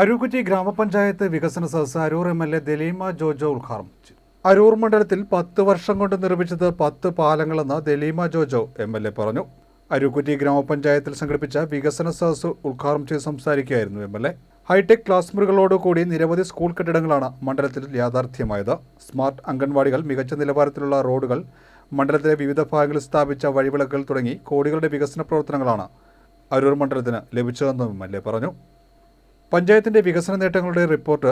അരൂക്കുറ്റി ഗ്രാമപഞ്ചായത്ത് വികസന സദസ് Aroor M L A Daleema Jojo ഉദ്ഘാടനം ചെയ്തു. അരൂർ മണ്ഡലത്തിൽ പത്ത് വർഷം കൊണ്ട് നിർമ്മിച്ചത് പത്ത് പാലങ്ങളെന്ന് Daleema Jojo M L A പറഞ്ഞു. അരൂക്കുറ്റി ഗ്രാമപഞ്ചായത്തിൽ സംഘടിപ്പിച്ച വികസന സദസ് ഉദ്ഘാടനം ചെയ്ത് സംസാരിക്കുകയായിരുന്നു M L A. High tech class മുറികളോടുകൂടി നിരവധി സ്കൂൾ കെട്ടിടങ്ങളാണ് മണ്ഡലത്തിൽ യാഥാർത്ഥ്യമായത്. സ്മാർട്ട് അംഗൻവാടികൾ മികച്ച നിലവാരത്തിലുള്ള റോഡുകൾ മണ്ഡലത്തിലെ വിവിധ ഭാഗങ്ങളിൽ സ്ഥാപിച്ച വഴിവിളക്കുകൾ തുടങ്ങി കോടികളുടെ വികസന പ്രവർത്തനങ്ങളാണ് അരൂർ മണ്ഡലത്തിന് ലഭിച്ചതെന്നും എം എൽ എ പറഞ്ഞു. പഞ്ചായത്തിന്റെ വികസന നേട്ടങ്ങളുടെ report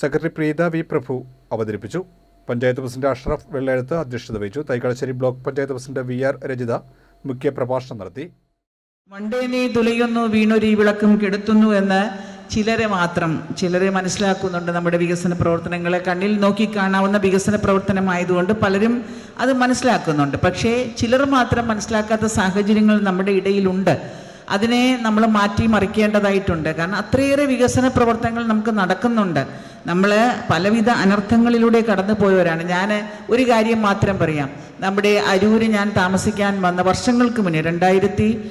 secretary Preetha V Prabhu അവതരിപ്പിച്ചു. പഞ്ചായത്ത് പ്രസിഡന്റ് അഷ്റഫ് വെള്ളയെഴുത്ത് അധ്യക്ഷത വഹിച്ചു. Thaikkalassery block panchayat president V R Rajitha മുഖ്യ പ്രഭാഷണം നടത്തി. മണ്ടേനെ തുലയുന്നു വീണൊരു വിളക്കും കെടുത്തുന്നു എന്ന് ചിലരെ മാത്രം ചിലരെ മനസ്സിലാക്കുന്നുണ്ട് നമ്മുടെ വികസന പ്രവർത്തനങ്ങളെ. കണ്ണിൽ നോക്കി കാണാവുന്ന വികസന പ്രവർത്തനമായതുകൊണ്ട് പലരും അത് മനസ്സിലാക്കുന്നുണ്ട്. പക്ഷേ ചിലർ മാത്രം മനസ്സിലാക്കാത്ത സാഹചര്യങ്ങൾ നമ്മുടെ ഇടയിലുണ്ട്. അതിനെ നമ്മൾ മാറ്റി മറിക്കേണ്ടതായിട്ടുണ്ട്. കാരണം അത്രയേറെ വികസന പ്രവർത്തനങ്ങൾ നമുക്ക് നടക്കുന്നുണ്ട്. നമ്മൾ പലവിധ അനർത്ഥങ്ങളിലൂടെ കടന്നു പോയവരാണ്. ഞാൻ ഒരു കാര്യം മാത്രം പറയാം. നമ്മുടെ അരൂര് ഞാൻ താമസിക്കാൻ വന്ന വർഷങ്ങൾക്ക് മുന്നേ രണ്ടായിരത്തി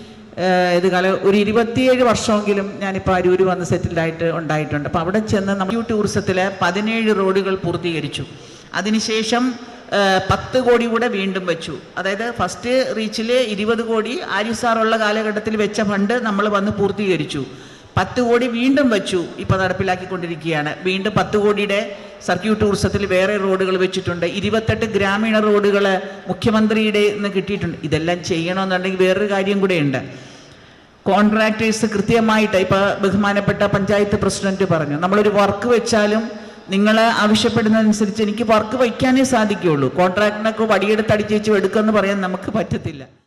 ഇത് കാലം ഒരു ഇരുപത്തിയേഴ് വർഷമെങ്കിലും ഞാനിപ്പോൾ അരൂര് വന്ന് സെറ്റിൽഡായിട്ട് ഉണ്ടായിട്ടുണ്ട്. അപ്പോൾ അവിടെ ചെന്ന് നമ്മൾ ടൂറിസത്തിൽ പതിനേഴ് റോഡുകൾ പൂർത്തീകരിച്ചു. അതിനുശേഷം പത്ത് കോടി കൂടെ വീണ്ടും വെച്ചു. അതായത് ഫസ്റ്റ് റീച്ചിൽ ഇരുപത് കോടി ആര്യു സാറുള്ള കാലഘട്ടത്തിൽ വെച്ച ഫണ്ട് നമ്മൾ വന്ന് പൂർത്തീകരിച്ചു. പത്ത് കോടി വീണ്ടും വെച്ചു. ഇപ്പോൾ നടപ്പിലാക്കിക്കൊണ്ടിരിക്കുകയാണ്. വീണ്ടും പത്ത് കോടിയുടെ സർക്യൂട്ട് ടൂറിസത്തിൽ വേറെ റോഡുകൾ വെച്ചിട്ടുണ്ട്. ഇരുപത്തെട്ട് ഗ്രാമീണ റോഡുകൾ മുഖ്യമന്ത്രിയുടെ നിന്ന് കിട്ടിയിട്ടുണ്ട്. ഇതെല്ലാം ചെയ്യണമെന്നുണ്ടെങ്കിൽ വേറൊരു കാര്യം കൂടെയുണ്ട്. കോൺട്രാക്ടേഴ്സ് കൃത്യമായിട്ട് ഇപ്പോൾ ബഹുമാനപ്പെട്ട പഞ്ചായത്ത് പ്രസിഡന്റ് പറഞ്ഞു നമ്മളൊരു വർക്ക് വെച്ചാലും നിങ്ങൾ ആവശ്യപ്പെടുന്നതനുസരിച്ച് എനിക്ക് വർക്ക് വയ്ക്കാനേ സാധിക്കുകയുള്ളൂ. കോൺട്രാക്ടിനൊക്കെ വടിയെടുത്ത് അടിച്ചു വെച്ച് എടുക്കുമെന്ന് പറയാൻ നമുക്ക് പറ്റത്തില്ല.